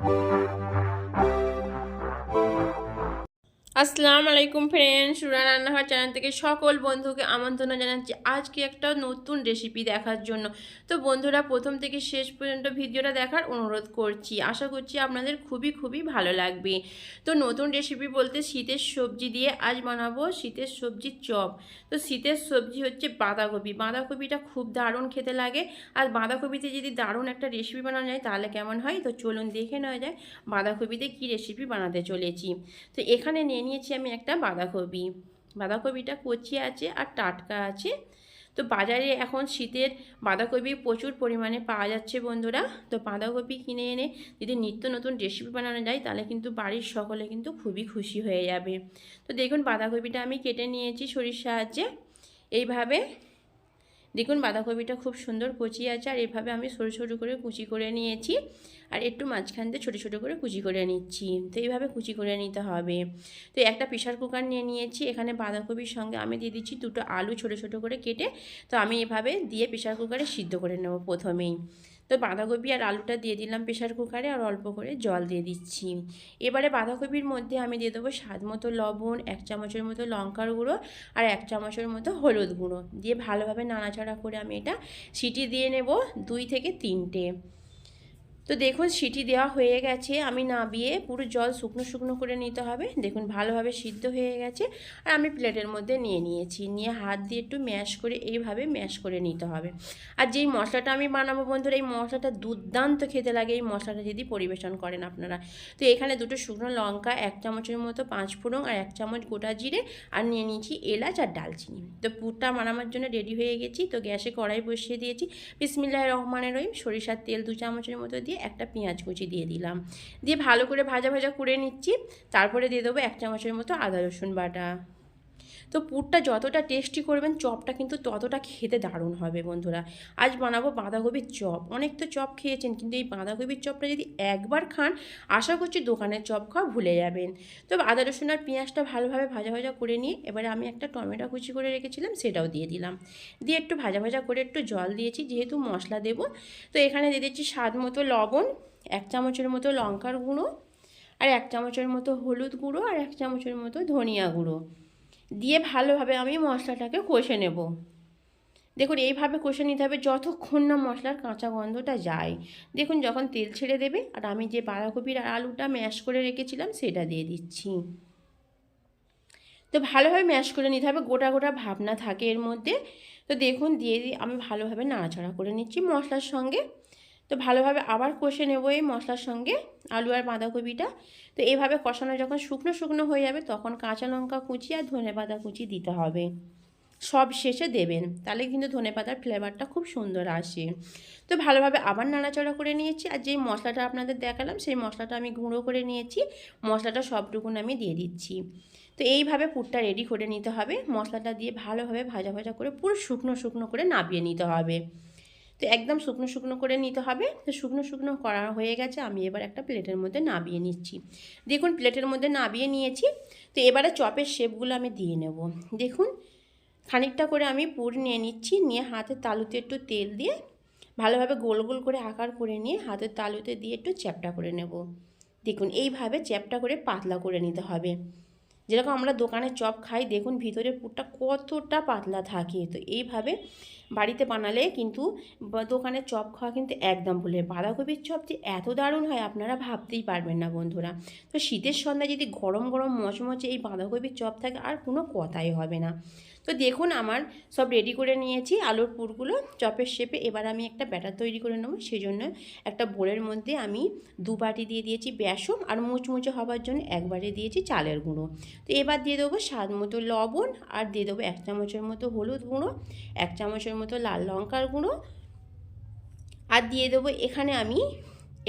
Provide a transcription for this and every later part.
Bye. আসসালামু আলাইকুম friends সুরা রান্নাঘর চ্যানেল থেকে সকল বন্ধুকে আমন্ত্রণ জানাচ্ছি আজকে একটা নতুন রেসিপি দেখার জন্য। তো বন্ধুরা, প্রথম থেকে শেষ পর্যন্ত ভিডিওটা দেখার অনুরোধ করছি। আশা করছি আপনাদের খুবই খুবই ভালো লাগবে। তো নতুন রেসিপি বলতে শীতের সবজি দিয়ে আজ বানাবো শীতের সবজির চপ। তো শীতের সবজি হচ্ছে বাঁধাকপি। বাঁধাকপিটা খুব দারুণ খেতে লাগে। আর বাঁধাকপিতে যদি দারুণ একটা রেসিপি বানানো যায়, তাহলে কেমন হয়? তো চলুন দেখে নেওয়া যায় বাঁধাকপিতে কী রেসিপি বানাতে চলেছি। তো এখানে নিয়ে নিয়েছি আমি একটা বাঁধাকপি। বাঁধাকপিটা কচি আছে আর টাটকা আছে। তো বাজারে এখন শীতের বাঁধাকপি প্রচুর পরিমাণে পাওয়া যাচ্ছে বন্ধুরা। তো বাঁধাকপি কিনে এনে যদি নিত্য নতুন রেসিপি বানানো যায়, তাহলে কিন্তু বাড়ির সকলে কিন্তু খুবই খুশি হয়ে যাবে। তো দেখুন বাঁধাকপিটা আমি কেটে নিয়েছি শরীর সাহায্যে এইভাবে দেখুন, বাঁধাকপিটা খুব সুন্দর কুচি আছে আর এভাবে আমি সরু সরু করে কুচি করে নিয়েছি আর একটু মাঝখান দিয়ে ছোটো ছোটো করে কুচি করে নিচ্ছি। তো এইভাবে কুচি করে নিতে হবে। তো একটা প্রেশার কুকার নিয়ে নিয়েছি। এখানে বাঁধাকপির সঙ্গে আমি দিয়ে দিচ্ছি দুটো আলু ছোটো ছোটো করে কেটে। তো আমি এভাবে দিয়ে প্রেশার কুকারে সিদ্ধ করে নেব প্রথমেই। তো বাঁধাকপি আর আলুটা দিয়ে দিলাম প্রেশার কুকারে আর অল্প করে জল দিয়ে দিচ্ছি। এবারে বাঁধাকপির মধ্যে আমি দিয়ে দেবো স্বাদ মতো লবণ, এক চামচের মতো লঙ্কার গুঁড়ো আর এক চামচের মতো হলুদ গুঁড়ো। দিয়ে ভালোভাবে নাড়াচাড়া করে আমি এটা সিটি দিয়ে নেব দুই থেকে তিনটে। তো দেখুন, সিটি দেওয়া হয়ে গেছে। আমি নাবিয়ে পুরো জল শুকনো শুকনো করে নিতে হবে। দেখুন, ভালোভাবে সিদ্ধ হয়ে গেছে। আর আমি প্লেটের মধ্যে নিয়ে নিয়েছি। নিয়ে হাত দিয়ে একটু ম্যাশ করে এইভাবে ম্যাশ করে নিতে হবে। আর যেই মশলাটা আমি বানাবো বন্ধুরা, এই মশলাটা দুর্দান্ত খেতে লাগে। এই মশলাটা যদি পরিবেশন করেন আপনারা। তো এখানে দুটো শুকনো লঙ্কা, এক চামচের মতো পাঁচ ফোড়ন আর এক চামচ গোটা জিরে আর নিয়ে নিয়েছি এলাচ আর ডালচিনি। তো পুরটা বানানোর জন্য রেডি হয়ে গেছি। তো গ্যাসে কড়াই বসিয়ে দিয়েছি। বিসমিল্লাহ রহমানের রহিম। সরিষার তেল দু চামচের মতো দিয়ে একটা পেঁয়াজ কুচি দিয়ে দিলাম। দিয়ে ভালো করে ভাজা ভাজা করে নিচ্ছি। তারপরে দিয়ে দেবো এক চামচের মতো আদা রসুন বাটা। তো পুরটা যতটা টেস্টি করবেন, চপটা কিন্তু ততটা খেতে দারুণ হবে বন্ধুরা। আজ বানাবো বাঁধাকপির চপ। অনেক তো চপ খেয়েছেন, কিন্তু এই বাঁধাকপির চপটা যদি একবার খান, আশা করছি দোকানের চপ খাওয়া ভুলে যাবেন। তো আদা, রসুন আর পেঁয়াজটা ভালোভাবে ভাজা ভাজা করে নিয়ে, এবারে আমি একটা টমেটো কুচি করে রেখেছিলাম, সেটাও দিয়ে দিলাম। দিয়ে একটু ভাজা ভাজা করে একটু জল দিয়েছি, যেহেতু মশলা দেবো। তো এখানে দিয়ে দিচ্ছি স্বাদ মতো লবণ, এক চামচের মতো লঙ্কার গুঁড়ো, আর এক চামচের মতো হলুদ গুঁড়ো, আর এক চামচের মতো ধনিয়া গুঁড়ো। দিয়ে ভালোভাবে আমি মশলাটাকে কষে নেব। দেখুন, এইভাবে কষে নিতে হবে যতক্ষণ না মশলার কাঁচা গন্ধটা যায়। দেখুন, যখন তেল ছেড়ে দেবে, আর আমি যে বাঁধাকপির আর আলুটা ম্যাশ করে রেখেছিলাম, সেটা দিয়ে দিচ্ছি। তো ভালোভাবে ম্যাশ করে নিতে হবে, গোটা গোটা ভাবনা থাকে এর মধ্যে। তো দেখুন, দিয়ে দিয়ে আমি ভালোভাবে নাড়াচাড়া করে নিচ্ছি মশলার সঙ্গে। তো ভালোভাবে আবার কষে নেব এই মশলার সঙ্গে, আলু আর বাঁধাকপিটা। তো এইভাবে কষানো যখন শুকনো শুকনো হয়ে যাবে, তখন কাঁচা লঙ্কা কুচি আর ধনে পাতা কুচি দিতে হবে। সব শেষে দেবেন, তাহলে কিন্তু ধনে পাতার ফ্লেভারটা খুব সুন্দর আসে। তো ভালোভাবে আবার নাড়াচাড়া করে নিয়েছি, আর যেই মশলাটা আপনাদের দেখালাম, সেই মশলাটা আমি গুঁড়ো করে নিয়েছি, মশলাটা সবটুকুন আমি দিয়ে দিচ্ছি। তো এইভাবে পুরটা রেডি করে নিতে হবে, মশলাটা দিয়ে ভালোভাবে ভাজা ভাজা করে পুরো শুকনো শুকনো করে নাবিয়ে নিতে হবে। তো একদম শুকনো শুকনো করে নিতে হবে। তো শুকনো শুকনো করা হয়ে গেছে, আমি এবার একটা প্লেটের মধ্যে নাবিয়ে নিচ্ছি। দেখুন, প্লেটের মধ্যে নাবিয়ে নিয়েছি। তো এবারে চপের শেপগুলো আমি দিয়ে নেব। দেখুন, খানিকটা করে আমি পুর নিয়ে নিচ্ছি, নিয়ে হাতের তালুতে একটু তেল দিয়ে ভালোভাবে গোল গোল করে আকার করে নিয়ে হাতের তালুতে দিয়ে একটু চ্যাপটা করে নেব। দেখুন, এইভাবে চ্যাপটা করে পাতলা করে নিতে হবে। যেরকম আমরা দোকানে চপ খাই, দেখুন ভিতরের পুরটা কতটা পাতলা থাকে। তো এইভাবে বাড়িতে বানালে কিন্তু দোকানে চপ খাওয়া কিন্তু একদম ভুলে বাঁধাকপির চপ যে এত দারুণ হয় আপনারা ভাবতেই পারবেন না বন্ধুরা। তো শীতের সন্ধ্যায় যদি গরম গরম মচমচে এই বাঁধাকপির চপ থাকে, আর কোনো কথাই হবে না। তো দেখুন আমার সব রেডি করে নিয়েছি আলুর পুরগুলো, চপের শেপে এবার আমি একটা ব্যাটার তৈরি করে নেব। সেই জন্য একটা বোলের মধ্যে আমি দু বাটি দিয়ে দিয়েছি বেসন, আর মুচমুচে হবার জন্য একবারে দিয়েছি চালের গুঁড়ো। তো এবার দিয়ে দেবো স্বাদ মতো লবণ আর দিয়ে দেবো এক চামচের মতো হলুদ গুঁড়ো, এক চামচের মতো লাল লঙ্কার গুঁড়ো। আর দিয়ে দেবো এখানে আমি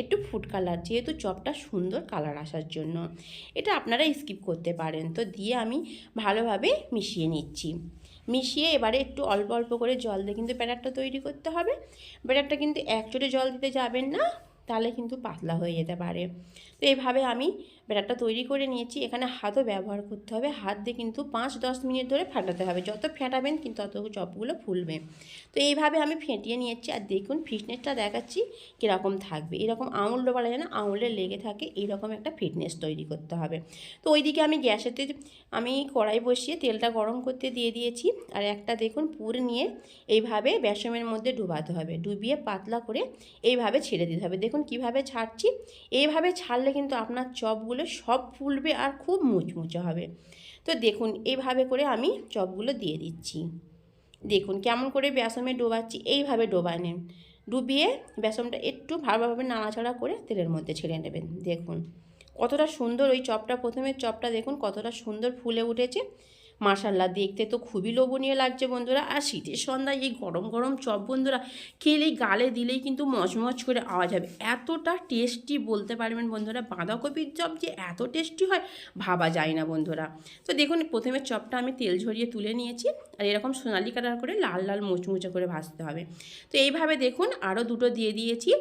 একটু ফুড কালার যেহেতু চপটা সুন্দর কালার আসার জন্য। এটা আপনারা স্কিপ করতে পারেন। তো দিয়ে আমি ভালোভাবে মিশিয়ে নিচ্ছি। মিশিয়ে এবারে একটু অল্প অল্প করে জল দিয়ে কিন্তু ব্যাটারটা তৈরি করতে হবে। ব্যাটারটা কিন্তু এক জল দিতে যাবেন না। তাহলে কিন্তু পাতলা হয়ে যেতে পারে। তো এইভাবে আমি ব্যাটারটা তৈরি করে নিয়েছি। এখানে হাতও ব্যবহার করতে হবে। হাত দিয়ে কিন্তু পাঁচ দশ মিনিট ধরে ফাটাতে হবে। যত ফেটাবেন কিন্তু তত চপগুলো ফুলবে। তো এইভাবে আমি ফেটিয়ে নিয়েছি। আর দেখুন ফিটনেসটা দেখাচ্ছি কীরকম থাকবে। এরকম আঙুল বলা যায় না, আঙুলে লেগে থাকে, এইরকম একটা ফিটনেস তৈরি করতে হবে। তো ওইদিকে আমি গ্যাসেতে আমি কড়াই বসিয়ে তেলটা গরম করতে দিয়ে দিয়েছি। আর একটা দেখুন পুর নিয়ে এইভাবে বেসমের মধ্যে ডুবাতে হবে। ডুবিয়ে পাতলা করে এইভাবে ছেড়ে দিতে হবে। দেখুন কীভাবে ছাড়ছি। এইভাবে ছাড়লে কিন্তু আপনার চপগুলো সব ফুলবে আর খুব মুচমুচে হবে। তো দেখুন এইভাবে করে আমি চপগুলো দিয়ে দিচ্ছি। দেখুন কেমন করে বেসমে ডোবাচ্ছি, এইভাবে ডোবায় নেন। ডুবিয়ে বেসনটা একটু ভালোভাবে নাড়াচাড়া করে তেলের মধ্যে ছেড়ে নেবেন। দেখুন কতটা সুন্দর ওই চপটা প্রথমে চপটা দেখুন কতটা সুন্দর ফুলে উঠেছে। মাশাল্লাহ, দেখতে তো খুবই লোভনীয় লাগছে বন্ধুরা। আর শীতের সন্ধ্যায় এই গরম গরম চপ বন্ধুরা খেলেই গালে দিলেই কিন্তু মচমচ করে আওয়াজ হবে। এতটা টেস্টি বলতে পারবেন বন্ধুরা, বাঁধাকপির চপ যে এত টেস্টি হয়, ভাবা যায় না বন্ধুরা। তো দেখুন, প্রথমে চপটা আমি তেল ঝরিয়ে তুলে নিয়েছি, আর এরকম সোনালি কালার করে লাল লাল মুচমুচে করে ভাজতে হবে। তো এইভাবে দেখুন আরও দুটো দিয়ে দিয়েছি,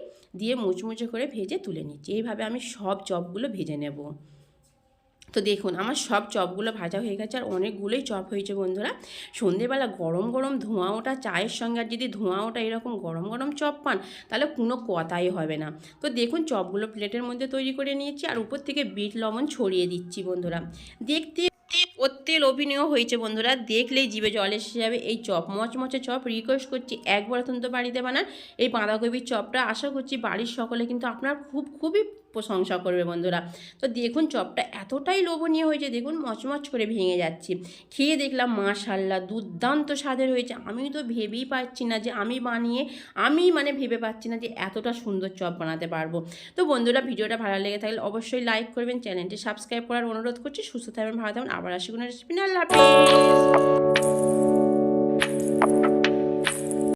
দিয়ে মুচমুচে করে ভেজে তুলে নিচ্ছি। এইভাবে আমি সব চপগুলো ভেজে নেব। তো দেখুন, আমার সব চপগুলো ভাজা হয়ে গেছে আর অনেকগুলোই চপ হয়েছে বন্ধুরা। সন্ধেবেলা গরম গরম ধোঁয়া ওটা চায়ের সঙ্গে আর যদি ধোঁয়া ওটা এরকম গরম গরম চপ পান, তাহলে কোনো কথাই হবে না। তো দেখুন, চপগুলো প্লেটের মধ্যে তৈরি করে নিয়েছি আর উপর থেকে বিট, লবণ ছড়িয়ে দিচ্ছি বন্ধুরা। দেখতে করতে লোভনীয় হয়েছে বন্ধুরা, দেখলেই জিভে জল এসে যাবে। এই চপ, মচমচে চপ রিকোয়েস্ট করছি, একবার অত্যন্ত বাড়িতে বানান। এই বাঁধাকপির চপটা আশা করছি বাড়ির সকলে কিন্তু আপনার খুব, খুবই প্রশংসা করবে বন্ধুরা। তো দেখুন, চপটা এতটাই লোভনীয় হয়েছে, দেখুন, মচমচ করে ভেঙে যাচ্ছে। খেয়ে দেখলাম মাশাল্লাহ, দুর্দান্ত স্বাদের হয়েছে। আমি তো ভেবেই পাচ্ছি না যে আমি বানিয়ে, আমি মানে ভেবে পাচ্ছি না যে এতটা সুন্দর চপ বানাতে পারব। তো বন্ধুরা, ভিডিওটা ভালো লেগে থাকলে অবশ্যই লাইক করবেন, চ্যানেলটি সাবস্ক্রাইব করার অনুরোধ করছি। সুস্থ থাকবেন, ভালো থাকবেন। আবার আসি কোনো রেসিপি না